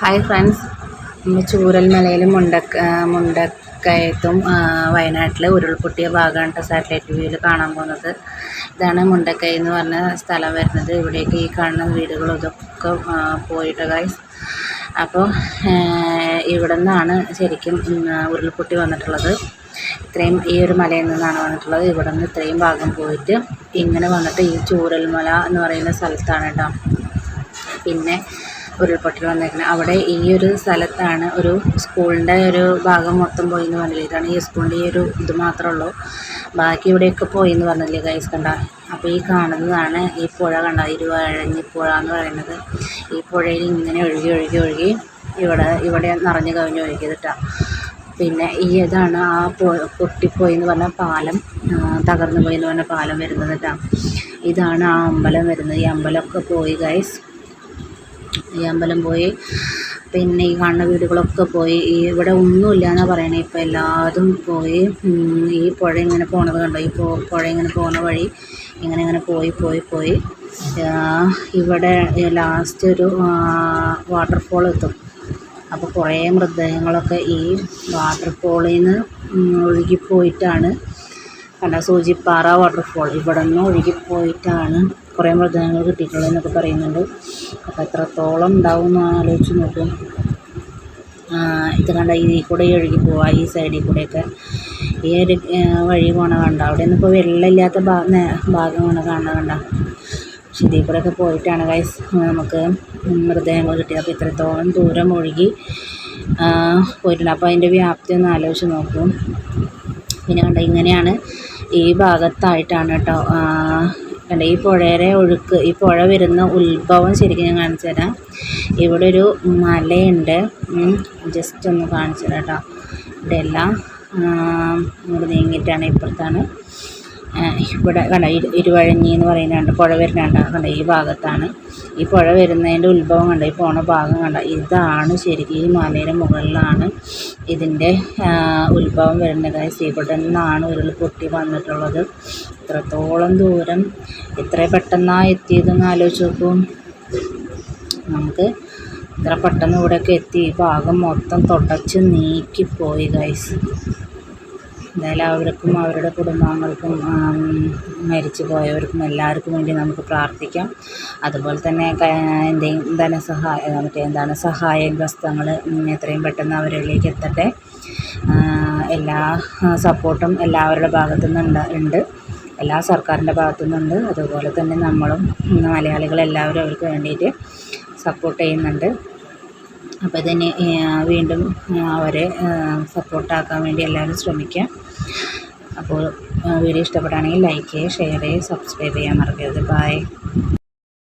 Hi friends ഇന്ന് ചൂരൽമലയിലും മുണ്ടക്ക മുണ്ടക്കയത്തും വയനാട്ടിൽ ഉരുൾപൊട്ടിയ ഭാഗമാണ് കേട്ടോ സാറ്റലൈറ്റ് വ്യൂവിൽ കാണാൻ പോകുന്നത്. ഇതാണ് മുണ്ടക്കൈ എന്ന് പറഞ്ഞ സ്ഥലം വരുന്നത്. ഇവിടേക്ക് ഈ കാണുന്ന വീടുകളും ഇതൊക്കെ പോയിട്ട് ഗൈസ് അപ്പോൾ ഇവിടെ നിന്നാണ് ശരിക്കും ഉരുൾപൊട്ടി വന്നിട്ടുള്ളത്. ഇത്രയും ഈ ഒരു മലയിൽ നിന്നാണ് വന്നിട്ടുള്ളത്. ഇവിടെ നിന്ന് ഇത്രയും ഭാഗം പോയിട്ട് ഇങ്ങനെ വന്നിട്ട് ഈ ചൂരൽമല എന്ന് പറയുന്ന സ്ഥലത്താണ് കേട്ടോ പിന്നെ ഉരുൾപൊട്ടൽ വന്നേക്കുന്നത് അവിടെ ഈ ഒരു സ്ഥലത്താണ് ഒരു സ്കൂളിന്റെ ഒരു ഭാഗം മൊത്തം പോയി എന്ന് പറഞ്ഞില്ലേ? ഇതാണ് ഈ സ്കൂളിന്റെ ഈ ഒരു ഇത് മാത്രമേ ഉള്ളൂ ബാക്കി ഇവിടെയൊക്കെ പോയി എന്ന് പറഞ്ഞില്ലേ ഗൈസ് കണ്ട? അപ്പോൾ ഈ കാണുന്നതാണ് ഈ പുഴ കണ്ട ഇരുവഴഞ്ഞി പുഴ എന്ന് പറയുന്നത്. ഈ പുഴയിൽ ഇങ്ങനെ ഒഴുകി ഒഴുകി ഒഴുകി ഇവിടെ ഇവിടെ നിറഞ്ഞു കവിഞ്ഞ് ഒഴുകിയതിട്ടാണ് പിന്നെ ഈ ഇതാണ് ആ പൊട്ടിപ്പോയി എന്ന് പറഞ്ഞ പാലം തകർന്നു പോയി എന്ന് പറഞ്ഞ പാലം വരുന്നത് കേട്ടോ ഇതാണ് ആ അമ്പലം വരുന്നത്. ഈ അമ്പലമൊക്കെ പോയി ഗൈസ് ഈ അമ്പലം പോയി. പിന്നെ ഈ കാണുന്ന വീടുകളൊക്കെ പോയി. ഈ ഇവിടെ ഒന്നുമില്ല എന്നാണ് പറയണേ. ഇപ്പോൾ എല്ലാതും പോയി. ഈ പുഴ ഇങ്ങനെ പോണത് കണ്ടോ? ഈ പുഴ ഇങ്ങനെ പോകുന്ന വഴി ഇങ്ങനെ ഇങ്ങനെ പോയി പോയി പോയി. ഇവിടെ ലാസ്റ്റ് ഒരു വാട്ടർഫോൾ എത്തും. അപ്പോൾ കുറേ മൃതദേഹങ്ങളൊക്കെ ഈ വാട്ടർഫോളിൽ നിന്ന് ഒഴുകിപ്പോയിട്ടാണ് കണ്ട? സൂചിപ്പാറ വാട്ടർഫോൾ ഇവിടെ നിന്ന് ഒഴുകിപ്പോയിട്ടാണ് കുറേ മൃഗങ്ങൾ കിട്ടിയിട്ടുള്ളത് എന്നൊക്കെ പറയുന്നുണ്ട്. അപ്പോൾ എത്രത്തോളം ഉണ്ടാവും എന്ന് ആലോചിച്ച് നോക്കും. ഇത് കണ്ട? ഈ കൂടെ ഒഴുകി പോവുക ഈ സൈഡിൽ കൂടെയൊക്കെ. ഈ ഒരു വഴി പോണ കണ്ട? അവിടെ നിന്ന് ഇപ്പോൾ വെള്ളമില്ലാത്ത ഭാഗമാണ് കാണുന്നത് കണ്ട? പക്ഷെ കൂടെയൊക്കെ പോയിട്ടാണ് ഗൈസ് നമുക്ക് മൃതദേഹങ്ങൾ കിട്ടിയത്. അപ്പോൾ ഇത്രത്തോളം ദൂരം ഒഴുകി പോയിട്ടുണ്ട്. അപ്പോൾ അതിന്റെ വ്യാപ്തി ഒന്ന് ആലോചിച്ച് നോക്കും. പിന്നെ കണ്ട? ഇങ്ങനെയാണ് ഈ ഭാഗത്തായിട്ടാണ് കേട്ടോ കണ്ട ഈ പുഴയുടെ ഒഴുക്ക് ഈ പുഴ വരുന്ന ഉത്ഭവം ശരിക്കും ഞാൻ കാണിച്ചു തരാം. ഇവിടെ ഒരു മലയുണ്ട് ജസ്റ്റ് ഒന്ന് കാണിച്ചു തരാം കേട്ടോ ഇവിടെ എല്ലാം നീങ്ങിയിട്ടാണ് ഇപ്പുറത്താണ്. ഇവിടെ കണ്ട ഇരുവഴഞ്ഞി എന്ന് പറയുന്നുണ്ട് പുഴ വരുന്നുണ്ട് കണ്ട ഈ ഭാഗത്താണ്. ഈ പുഴ വരുന്നതിന്റെ ഉത്ഭവം കണ്ട? ഈ പോണ ഭാഗം കണ്ട? ഇതാണ് ശരിക്കും ഈ മലയുടെ മുകളിലാണ് ഇതിന്റെ ഉത്ഭവം വരുന്നത്. ഇവിടെ നിന്നാണ് ഉരുൾപൊട്ടി വന്നിട്ടുള്ളത്. ഇത്രത്തോളം ദൂരം ഇത്ര പെട്ടെന്നാണ് എത്തിയതെന്ന് ആലോചിച്ച് നോക്കും. നമുക്ക് ഇത്ര പെട്ടെന്ന് ഇവിടെയൊക്കെ എത്തി. ഈ ഭാഗം മൊത്തം തുടച്ച് നീക്കിപ്പോയി ഗൈസ്. എന്തായാലും അവർക്കും അവരുടെ കുടുംബാംഗങ്ങൾക്കും മരിച്ചു പോയവർക്കും എല്ലാവർക്കും വേണ്ടി നമുക്ക് പ്രാർത്ഥിക്കാം. അതുപോലെ തന്നെ എന്തെങ്കിലും ധനസഹായ മറ്റേ എന്താണ് സഹായഗ്രസ്തങ്ങൾ എത്രയും പെട്ടെന്ന് അവരിലേക്ക് എത്തട്ടെ. എല്ലാ സപ്പോർട്ടും എല്ലാവരുടെ ഭാഗത്തു നിന്നുണ്ട് ഉണ്ട്. എല്ലാ സർക്കാരിന്റെ ഭാഗത്തു നിന്നുണ്ട് അതുപോലെ തന്നെ നമ്മളും മലയാളികളെല്ലാവരും അവർക്ക് വേണ്ടിയിട്ട് സപ്പോർട്ട് ചെയ്യുന്നുണ്ട്. അപ്പോൾ ഇതിന് വീണ്ടും അവരെ സപ്പോർട്ടാക്കാൻ വേണ്ടി എല്ലാവരും ശ്രമിക്കുക അപ്പോൾ വീഡിയോ ഇഷ്ടപ്പെടുകയാണെങ്കിൽ ലൈക്ക് ചെയ്യുക ഷെയർ ചെയ്യുക സബ്സ്ക്രൈബ് ചെയ്യാൻ മറക്കരുത്. ബൈ